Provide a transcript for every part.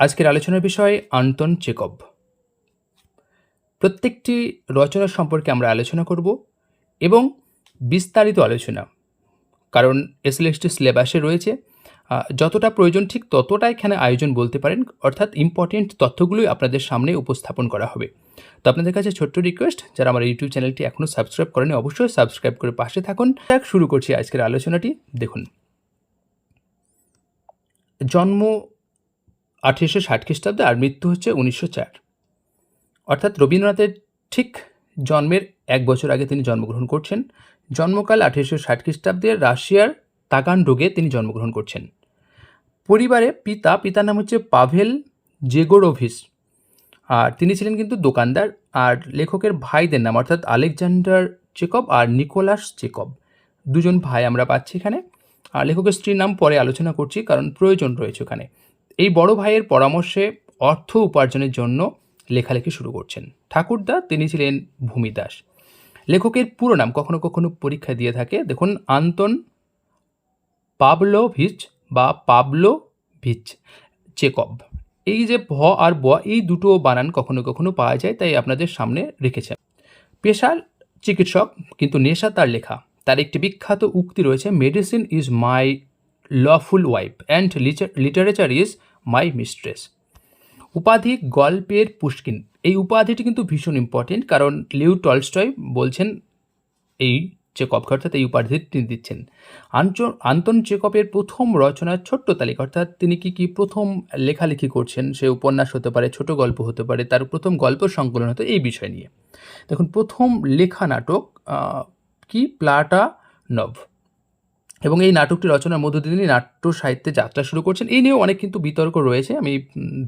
আজকের আলোচনার বিষয় আন্তন চেকব। প্রত্যেকটি রচনা সম্পর্কে আমরা আলোচনা করব এবং বিস্তারিত আলোচনা, কারণ এসএলএসটি সিলেবাসে রয়েছে। যতটা প্রয়োজন ঠিক ততটা এখানে আয়োজন বলতে পারেন, অর্থাৎ ইম্পর্টেন্ট তথ্যগুলোই আপনাদের সামনে উপস্থাপন করা হবে। তো আপনাদের কাছে ছোট্ট রিকোয়েস্ট যারা আমার ইউটিউব চ্যানেলটি এখনও সাবস্ক্রাইব করেনি, অবশ্যই সাবস্ক্রাইব করে পাশে থাকুন। শুরু করছি আজকের আলোচনাটি। দেখুন। জন্ম আঠেরোশো ষাট খ্রিস্টাব্দে আর মৃত্যু হচ্ছে উনিশশো চার। অর্থাৎ রবীন্দ্রনাথের ঠিক জন্মের এক বছর আগে তিনি জন্মগ্রহণ করছেন। জন্মকাল আঠেরোশো ষাট খ্রিস্টাব্দে রাশিয়ার তাগানডোগে তিনি জন্মগ্রহণ করছেন। পরিবারে পিতা, পিতার নাম হচ্ছে পাভেল জেগোরোভিস। আর তিনি ছিলেন কিন্তু দোকানদার আর লেখকের ভাইদের নাম, অর্থাৎ আলেকজান্ডার চেকব আর নিকোলাস চেকব। দুজন ভাই আমরা পাচ্ছি এখানে। আর লেখকের স্ত্রীর নাম পরে আলোচনা করছি, কারণ প্রয়োজন রয়েছে ওখানে। এই বড় ভাইয়ের পরামর্শে অর্থ উপার্জনের জন্য লেখালেখি শুরু করছেন। ঠাকুরদা, তিনি ছিলেন ভূমিদাস। লেখকের পুরো নাম কখনো কখনো পরীক্ষা দিয়ে থাকে। দেখুন, আন্তন পাবলোভিচ বা পাবলোভিচ চেকব। এই যে ভ আর ব, এই দুটো বানান কখনো কখনো পাওয়া যায়, তাই আপনাদের সামনে রেখেছেন। পেশার চিকিৎসক, কিন্তু নেশা তার লেখা। তার একটি বিখ্যাত উক্তি রয়েছে medicine is my lawful wife and literature is my mistress উপাধি গল্পের পুষ্কিন। এই উপাধিটি কিন্তু ভীষণ ইম্পর্টেন্ট কারণ লিউ টলস্টয় বলছেন এই চেকপকে অর্থাৎ এই উপাধি তিনি দিচ্ছেন। আঞ্চ- আন্তন চেকপের প্রথম রচনার ছোট্ট তালিকা, অর্থাৎ তিনি কি কি প্রথম লেখালেখি করছেন, সে উপন্যাস হতে পারে, ছোট গল্প হতে পারে, তার প্রথম গল্প সংকলন হতো, এই বিষয় নিয়ে। দেখুন, প্রথম লেখা নাটক কি? প্লাটা নভ। এবং এই নাটকটি রচনার মধ্য দিয়ে তিনি নাট্য সাহিত্যে যাত্রা শুরু করছেন। এই নিয়েও অনেক কিন্তু বিতর্ক রয়েছে। আমি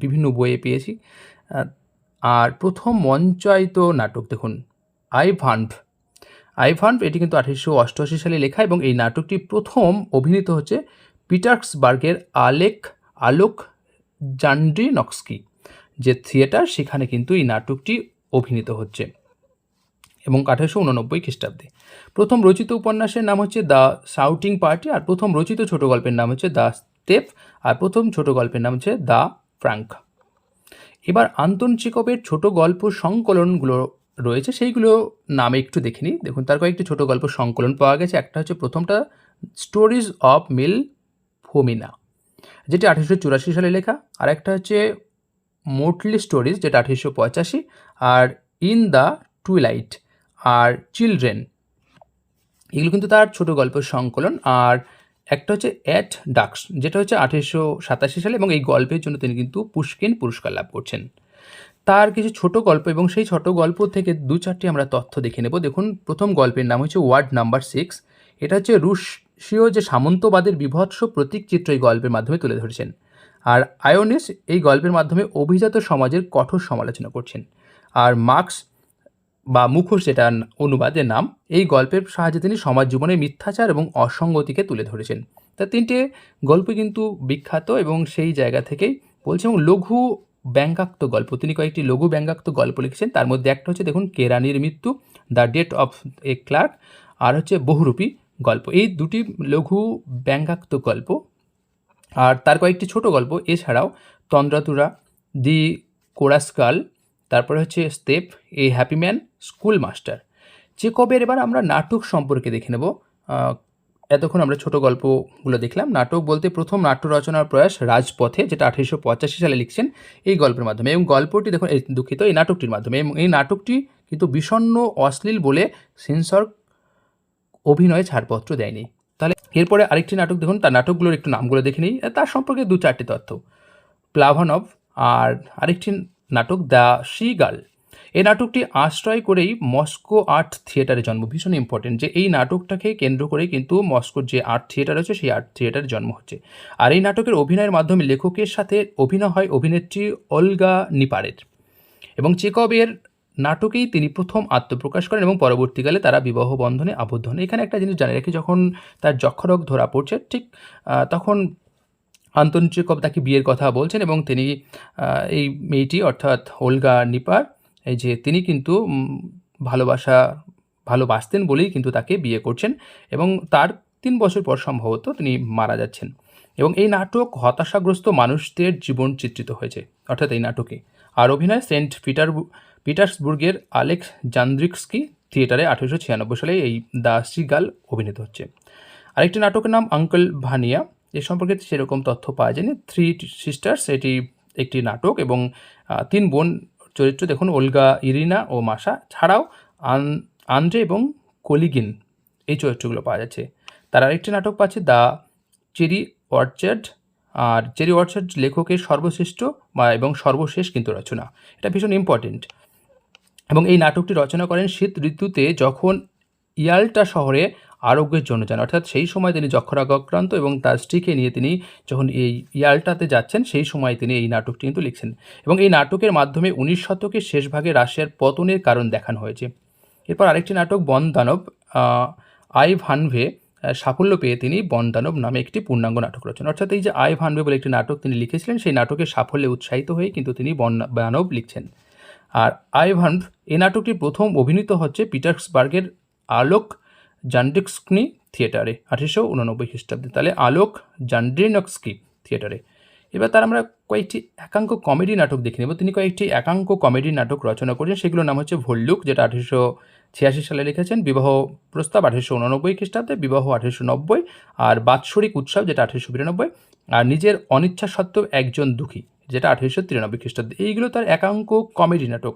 বিভিন্ন বইয়ে পেয়েছি। আর প্রথম মঞ্চায়িত নাটক দেখুন, আই ভান্ভ আই ভান্ভ এটি কিন্তু আঠেরোশো অষ্টআশি সালে লেখা এবং এই নাটকটি প্রথম অভিনীত হচ্ছে পিটার্সবার্গের আলেক আলোক জান্ড্রিনক্সকি, যে থিয়েটার সেখানে কিন্তু এই নাটকটি অভিনীত হচ্ছে। এবং আঠারোশো উননব্বই খ্রিস্টাব্দে। প্রথম রচিত উপন্যাসের নাম হচ্ছে দ্য সাউটিং পার্টি আর প্রথম রচিত ছোট গল্পের নাম হচ্ছে দ্য স্টেপ আর প্রথম ছোট গল্পের নাম হচ্ছে দ্য ফ্রাঙ্ক। এবার আন্তন চিকবের ছোট গল্প সংকলনগুলো রয়েছে, সেইগুলো নামে একটু দেখে নিই। দেখুন, তার কয়েকটি ছোট গল্প সংকলন পাওয়া গেছে। একটা হচ্ছে প্রথমটা স্টোরিজ অফ মিল ফোমিনা যেটি আঠেরোশো চুরাশি সালে লেখা। আর একটা হচ্ছে মোটলি স্টোরিজ যেটা আঠেরোশো পঁচাশি। আর ইন দ্য টুইলাইট আর চিলড্রেন এগুলো কিন্তু তার ছোট গল্পের সংকলন। আর একটা হচ্ছে অ্যাট ডাক্স যেটা হচ্ছে আঠেরোশো সাতাশি সালে এবং এই গল্পের জন্য তিনি কিন্তু পুষ্কিন পুরস্কার লাভ করছেন। তার কিছু ছোট গল্প এবং সেই ছোট গল্প থেকে দু চারটি আমরা তথ্য দেখে নেব। দেখুন, প্রথম গল্পের নাম হচ্ছে ওয়ার্ড নাম্বার সিক্স। এটা হচ্ছে রুশীয় যে সামন্তবাদের বিভৎস প্রতীক চিত্র এই গল্পের মাধ্যমে তুলে ধরেছেন। আর আয়োনিস এই গল্পের মাধ্যমে অভিজাত সমাজের কঠোর সমালোচনা করছেন। আর মার্কস বা মুখোশ যেটা অনুবাদের নাম, এই গল্পের সাহায্যে তিনি সমাজ জীবনের মিথ্যাচার এবং অসঙ্গতিকে তুলে ধরেছেন। তা তিনটে গল্প কিন্তু বিখ্যাত এবং সেই জায়গা থেকেই বলছে এবং লঘু ব্যঙ্গাক্ত গল্প। তিনি কয়েকটি লঘু ব্যঙ্গাক্ত গল্প লিখেছেন। তার মধ্যে একটা হচ্ছে দেখুন, কেরানির মৃত্যু, the death of a clerk, আর হচ্ছে বহুরূপী গল্প। এই দুটি লঘু ব্যঙ্গাক্ত গল্প। আর তার কয়েকটি ছোট গল্প। এছাড়াও তন্দ্রাতুরা, দি কোরাসকাল তারপরে হচ্ছে steppe, a happy man, school master. চেকবের এবার আমরা নাটক সম্পর্কে দেখে নেব। এতক্ষণ আমরা ছোট গল্পগুলো দেখলাম। নাটক বলতে প্রথম নাট্য রচনার প্রয়াস রাজপথে, যেটা আঠেরোশো পঁচাশি সালে লিখছেন এই গল্পের মাধ্যমে। এবং গল্পটি দেখুন দুঃখিত, এই নাটকটির মাধ্যমে। এবং এই নাটকটি কিন্তু বিষণ্ণ, অশ্লীল বলে সেন্সর অভিনয়ে ছাড়পত্র দেয়নি। তাহলে এরপরে আরেকটি নাটক দেখুন, তার নাটকগুলোর একটু নামগুলো দেখে নিই। তার সম্পর্কে দু চারটি তথ্য। প্লাভানভ আর আরেকটি নাটক দ্য সি গার্ল এই নাটকটি আশ্রয় করেই মস্কো আর্ট থিয়েটারে জন্ম। ভীষণ ইম্পর্টেন্ট যে এই নাটকটাকে কেন্দ্র করেই কিন্তু মস্কোর যে আর্ট থিয়েটার আছে সেই আর্ট থিয়েটারে জন্ম হচ্ছে। আর এই নাটকের অভিনয়ের মাধ্যমে লেখকের সাথে অভিনয় হয় অভিনেত্রী অলগা নিপারের। এবং চেকবের নাটকেই তিনি প্রথম আত্মপ্রকাশ করেন এবং পরবর্তীকালে তারা বিবাহ বন্ধনে আবদ্ধ হন। এখানে একটা জিনিস জানে রাখি, যখন তার যক্ষরোগ ধরা পড়ছে, ঠিক তখন আন্তন চেকব তাকে বিয়ের কথা বলছেন এবং তিনি এই মেয়েটি অর্থাৎ হোলগা নিপার, এই যে তিনি কিন্তু ভালোবাসা, ভালোবাসতেন বলেই কিন্তু তাকে বিয়ে করছেন এবং তার তিন বছর পর সম্ভবত তিনি মারা যাচ্ছেন। এবং এই নাটক হতাশাগ্রস্ত মানুষদের জীবন চিত্রিত হয়েছে, অর্থাৎ এই নাটকে। আর অভিনয় সেন্ট পিটার, পিটার্সবুর্গের আলেক্স জান্দ্রিক্সকি থিয়েটারে আঠেরোশো ছিয়ানব্বই সালে এই দ্য সিগাল অভিনীত হচ্ছে। আরেকটি নাটকের নাম আঙ্কেল ভানিয়া। এ সম্পর্কে সেরকম তথ্য পাওয়া যায়নি। থ্রি সিস্টার্স এটি একটি নাটক এবং তিন বোন চরিত্র। দেখুন, ওলগা, ইরিনা ও মাসা ছাড়াও আন, আন্দ্রে এবং কলিগিন এই চরিত্রগুলো পাওয়া যাচ্ছে। তার আরেকটি নাটক পাচ্ছে দ্য চেরি অর্চার্ড। আর চেরি অর্চার্ড লেখকের সর্বশ্রেষ্ঠ বা, এবং সর্বশেষ কিন্তু রচনা। এটা ভীষণ ইম্পর্টেন্ট এবং এই নাটকটি রচনা করেন শীত ঋতুতে যখন ইয়াল্টা শহরে আরোগ্যের জন্য যান। অর্থাৎ সেই সময় তিনি যক্ষরাগাক্রান্ত এবং তার স্ত্রীকে নিয়ে তিনি যখন এই ইয়াল্টাতে যাচ্ছেন, সেই সময় তিনি এই নাটকটি কিন্তু লিখছেন। এবং এই নাটকের মাধ্যমে উনিশ শতকের শেষ ভাগে রাশিয়ার পতনের কারণ দেখানো হয়েছে। এরপর আরেকটি নাটক বন দানব আই ভানভে সাফল্য পেয়ে তিনি বন দানব নামে একটি পূর্ণাঙ্গ নাটক রচনা। অর্থাৎ এই যে আই ভানভে বলে একটি নাটক তিনি লিখেছিলেন, সেই নাটকের সাফল্যে উৎসাহিত হয়ে কিন্তু তিনি বন দানব লিখছেন। আর আইভান এই নাটকটি প্রথম অভিনীত হচ্ছে পিটার্সবার্গের আলোক জান্ডিক্সকি থিয়েটারে, আঠেরোশো উননব্বই খ্রিস্টাব্দে। তাহলে আলোক জান্ড্রিনক্সকি থিয়েটারে। এবার তার আমরা কয়েকটি একাঙ্ক কমেডি নাটক দেখে নেব। তিনি কয়েকটি একাঙ্ক কমেডি নাটক রচনা করেছেন। সেগুলোর নাম হচ্ছে ভল্লুক, যেটা আঠেরোশো ছিয়াশি সালে লিখেছেন, বিবাহ প্রস্তাব আঠেরোশো উননব্বই খ্রিস্টাব্দে, বিবাহ আঠেরোশো নব্বই, আর বাৎসরিক উৎসব, যেটা আঠেরোশো বিরানব্বই, আর নিজের অনিচ্ছা সত্ত্বেও একজন দুঃখী, যেটা আঠেরোশো তিরানব্বই খ্রিস্টাব্দে। এইগুলো তার একাঙ্ক কমেডি নাটক।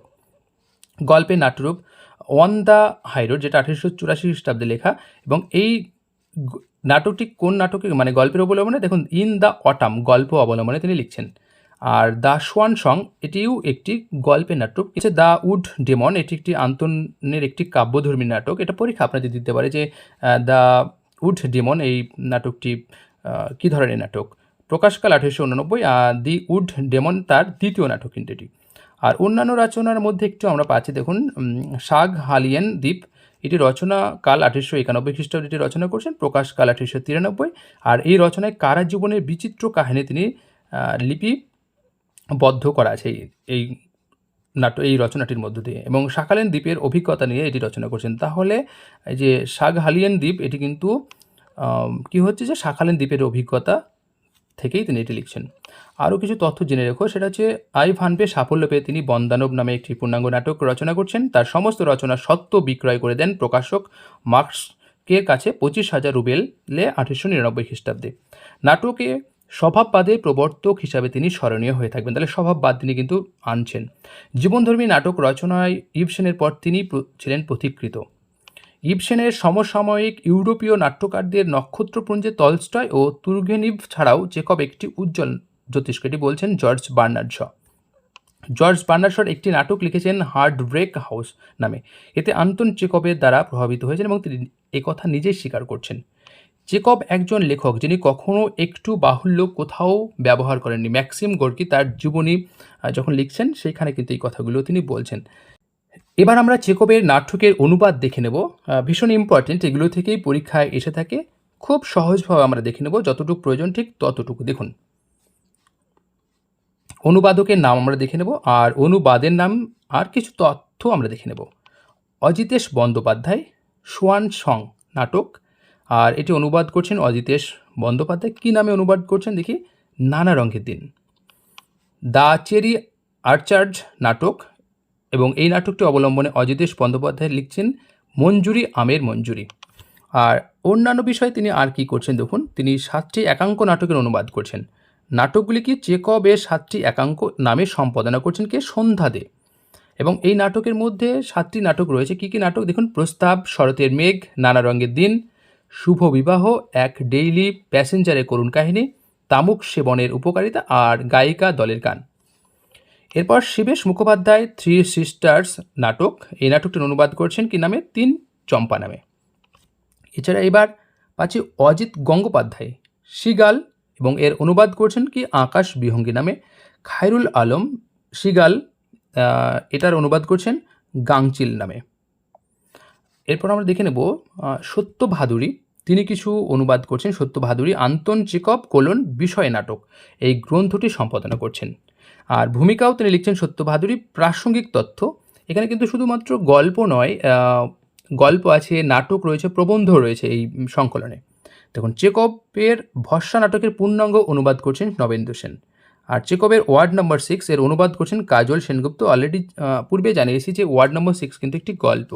গল্পের নাট্যরূপ ওয়ান দ্য হাইরোড যেটা আঠেরোশো চুরাশি খ্রিস্টাব্দে লেখা, এবং এই নাটকটি কোন নাটকে মানে গল্পের অবলম্বনে, দেখুন ইন দ্য অটাম গল্প অবলম্বনে তিনি লিখছেন। আর দ্য সোয়ান সং এটিও একটি গল্পের নাটক। হচ্ছে দ্য উড ডেমন এটি একটি আন্তনের একটি কাব্যধর্মী নাটক। এটা পরীক্ষা আপনাদের দিতে পারে যে দ্য উড ডেমন এই নাটকটি কী ধরনের নাটক? প্রকাশকাল আঠেরোশো উননব্বই, আর দি উড ডেমন তার দ্বিতীয় নাটক কিন্তু এটি। আর অন্যান্য রচনার মধ্যে একটু আমরা পাচ্ছি, দেখুন শাগ হালিয়েন, দ্বীপ, এটি রচনা কাল আঠেরোশো একানব্বই খ্রিস্টাব্দে এটি রচনা করছেন, প্রকাশ কাল আঠেরোশো তিরানব্বই। আর এই রচনায় কারা জীবনের বিচিত্র কাহিনী তিনি লিপিবদ্ধ করা আছে এই- নাট্য এই রচনাটির মধ্য দিয়ে। এবং শাকালেন দ্বীপের অভিজ্ঞতা নিয়ে এটি রচনা করছেন। তাহলে যে শাগ হালিয়ান, দ্বীপ, এটি কিন্তু কি হচ্ছে যে শাখালেন দ্বীপের অভিজ্ঞতা থেকেই তিনি এটি লিখছেন। আরও কিছু তথ্য জেনে রেখো, সেটা হচ্ছে আই ভানপে সাফল্য পেয়ে তিনি বন্দানব নামে একটি পূর্ণাঙ্গ নাটক রচনা করছেন। তার সমস্ত রচনা সত্য বিক্রয় করে দেন প্রকাশক মার্কসকের কাছে পঁচিশ হাজার রুবেলে আঠেরোশো নিরানব্বই খ্রিস্টাব্দে। নাটকে স্বভাববাদে প্রবর্তক হিসাবে তিনি স্মরণীয় হয়ে থাকবেন। তাহলে স্বভাববাদ তিনি কিন্তু আনছেন। জীবনধর্মী নাটক রচনায় ইবসেনের পর তিনি ছিলেন প্রতিকৃত। ইবসেনের সমসাময়িক ইউরোপীয় নাট্যকারদের নক্ষত্রপুঞ্জে তলস্টয় ও তুর্গেনিভ ছাড়াও চেকব একটি উজ্জ্বল জ্যোতিষ্ক এটি বলছেন George Bernard Shaw. George Bernard একটি নাটক লিখেছেন হার্ড ব্রেক হাউস নামে। এতে আন্তন চেকবের দ্বারা প্রভাবিত হয়েছেন এবং তিনি একথা নিজেই স্বীকার করছেন। চেকব একজন লেখক যিনি কখনও একটু বাহুল্য কোথাও ব্যবহার করেননি। ম্যাক্সিম গর্কি তার জীবনী যখন লিখছেন, সেইখানে কিন্তু এই কথাগুলো তিনি বলছেন। এবার আমরা চেকবের নাটকের অনুবাদ দেখে নেব। ভীষণ ইম্পর্টেন্ট এগুলো থেকেই পরীক্ষায় এসে থাকে। খুব সহজভাবে আমরা দেখে নেব যতটুকু প্রয়োজন, ঠিক ততটুকু। দেখুন। অনুবাদকের নাম আমরা দেখে নেব, আর অনুবাদের নাম আর কিছু তথ্য আমরা দেখে নেব। অজিতেশ বন্দ্যোপাধ্যায়, সোয়ান সং নাটক। আর এটি অনুবাদ করছেন অজিতেশ বন্দ্যোপাধ্যায়। কী নামে অনুবাদ করছেন দেখি? নানা রঙের দিন। দ্য চেরি আর্চার্ড নাটক। এবং এই নাটকটি অবলম্বনে অজিতেশ বন্দ্যোপাধ্যায় লিখছেন মঞ্জুরি আমের মঞ্জুরি। আর অন্যান্য বিষয়ে তিনি আর কি করছেন দেখুন, তিনি সাতটি একাঙ্ক নাটকের অনুবাদ করছেন। নাটকগুলি কি চেকবের সাতটি একাঙ্ক নামে সম্পাদনা করছেন কে? সন্ধ্যা দে। এবং এই নাটকের মধ্যে সাতটি নাটক রয়েছে। কি কি নাটক? দেখুন, প্রস্তাব, শরতের মেঘ, নানা রঙের দিন, শুভ বিবাহ, এক ডেইলি প্যাসেঞ্জারের করুণ কাহিনী, তামুক সেবনের উপকারিতা আর গায়িকা দলের গান। এরপর শিবেশ মুখোপাধ্যায় থ্রি সিস্টার্স নাটক। এই নাটকটির অনুবাদ করছেন কি নামে? তিন চম্পা নামে। এছাড়া এবার পাচ্ছি অজিত গঙ্গোপাধ্যায় সিগাল এবং এর অনুবাদ করছেন কি আকাশ বিহঙ্গী নামে খায়রুল আলম। আহ, এটার অনুবাদ করছেন গাংচিল নামে। এরপর আমরা দেখে নেব সত্য ভাদুরী। তিনি কিছু অনুবাদ করছেন সত্য ভাদুরী আন্তন চেকব কোলন বিষয় নাটক। এই গ্রন্থটি সম্পাদনা করছেন। আর ভূমিকাও তিনি লিখছেন সত্য ভাদুরী প্রাসঙ্গিক তথ্য, এখানে কিন্তু শুধুমাত্র গল্প নয় গল্প আছে, নাটক রয়েছে, প্রবন্ধ রয়েছে এই সংকলনে। দেখুন চেকবের ভরসা নাটকের পূর্ণাঙ্গ অনুবাদ করছেন নবেন্দু সেন। আর চেকবের ওয়ার্ড নম্বর সিক্স এর অনুবাদ করছেন কাজল সেনগুপ্ত। অলরেডি পূর্বে জানিয়েছি যে ওয়ার্ড নম্বর সিক্স কিন্তু একটি গল্প।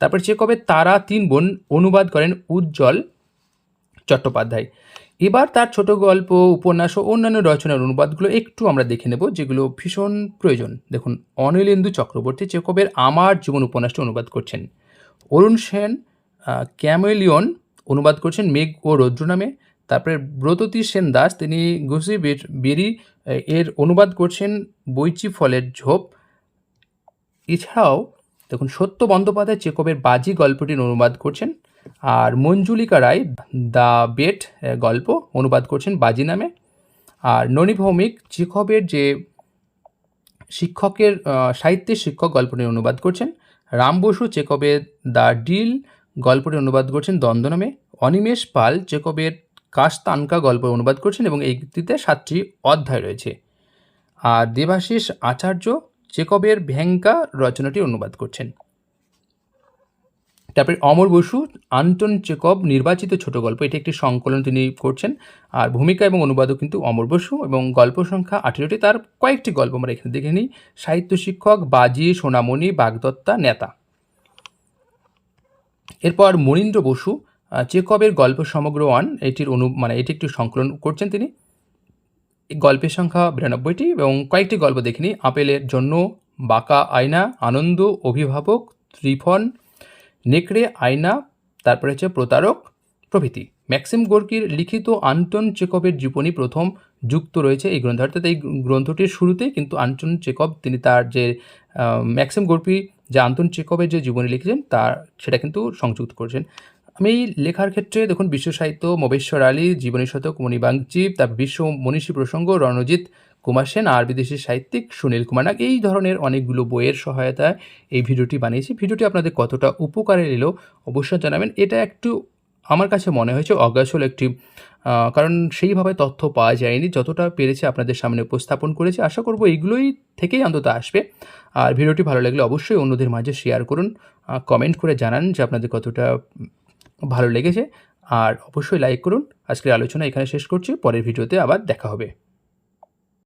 তারপর চেকবের তারা তিন বোন অনুবাদ করেন উজ্জ্বল চট্টোপাধ্যায়। এবার তার ছোট গল্প, উপন্যাস ও অন্যান্য রচনার অনুবাদগুলো একটু আমরা দেখে নেব, যেগুলো ভীষণ প্রয়োজন। দেখুন অনিলেন্দু চক্রবর্তী চেকবের আমার জীবন উপন্যাসটি অনুবাদ করছেন। অরুণ সেন ক্যামেলিয়ন অনুবাদ করছেন মেঘ ও রৌদ্র নামে। তারপরে ব্রততী সেন দাস, তিনি ঘুষি বেরি এর অনুবাদ করছেন বৈচি ফলের ঝোপ। এছাড়াও, দেখুন, সত্য বন্দ্যোপাধ্যায় চেকবের বাজি গল্পটির অনুবাদ করছেন। আর মঞ্জুলিকা রায় দ্য বেট গল্প অনুবাদ করছেন বাজি নামে। আর ননী ভৌমিক চেকবের যে শিক্ষকের সাহিত্যের শিক্ষক গল্পটি অনুবাদ করছেন, রাম বসু চেকবের দ্য ডিল গল্পটি অনুবাদ করছেন দ্বন্দ্ব নামে অনিমেষ পাল চেকবের কাস্তানকা গল্প অনুবাদ করছেন এবং এইটিতে সাতটি অধ্যায় রয়েছে। আর দেবাশিস আচার্য চেকবের ভ্যাঙ্কা রচনাটি অনুবাদ করছেন। তারপরে অমর বসু আন্টন চেকব নির্বাচিত ছোট গল্প। এটি একটি সংকলন তিনি করছেন। আর ভূমিকা এবং অনুবাদও কিন্তু অমর বসু এবং গল্প সংখ্যা আঠেরোটি। তার কয়েকটি গল্প আমরা এখানে দেখে নিই। সাহিত্য শিক্ষক, বাজি, সোনামণি, বাগদত্তা, নেতা। এরপর মনীন্দ্র বসু চেকবের গল্প সমগ্র ওয়ান। এটির অনু মানে এটি একটি সংকলন করছেন তিনি। গল্পের সংখ্যা বিরানব্বইটি এবং কয়েকটি গল্প দেখিনি আপেলের জন্য বাঁকা আয়না, আনন্দ, অভিভাবক, ত্রিফন নেকড়ে, আয়না, তারপরে হচ্ছে প্রতারক প্রভৃতি। ম্যাক্সিম গোর্কির লিখিত আন্টন চেকবের জীবনী প্রথম যুক্ত রয়েছে এই গ্রন্থ। অর্থাৎ এই গ্রন্থটির শুরুতেই কিন্তু আন্টন চেকব তিনি তার যে ম্যাক্সিম গোর্পি যে আন্তন চেকবের যে জীবনী লিখেছেন, তার সেটা কিন্তু সংযুক্ত করেছেন। আমি এই লেখার ক্ষেত্রে দেখুন বিশ্ব সাহিত্য মবেশ্বর আলী, জীবনী শতক মণিবাংজীব তারপর বিশ্ব মনীষী প্রসঙ্গ রণজিৎ কুমার সেন আর বিদেশি সাহিত্যিক সুনীল কুমার নাগ। এই ধরনের অনেকগুলো বইয়ের সহায়তায় এই ভিডিওটি বানিয়েছি। ভিডিওটি আপনাদের কতটা উপকারে এলো অবশ্যই জানাবেন। এটা একটু আমার কাছে মনে হয়েছে অগাসল একটি কারণ সেইভাবে তথ্য পাওয়া যায়নি। যতটা পেরেছে আপনাদের সামনে উপস্থাপন করেছে। আশা করব এইগুলোই থেকেই অন্তত আসবে। আর ভিডিওটি ভালো লাগলে অবশ্যই অন্যদের মাঝে শেয়ার করুন কমেন্ট করে জানান যে আপনাদের কতটা ভালো লেগেছে। আর অবশ্যই লাইক করুন। আজকের আলোচনা এখানে শেষ করছি। পরের ভিডিওতে আবার দেখা হবে।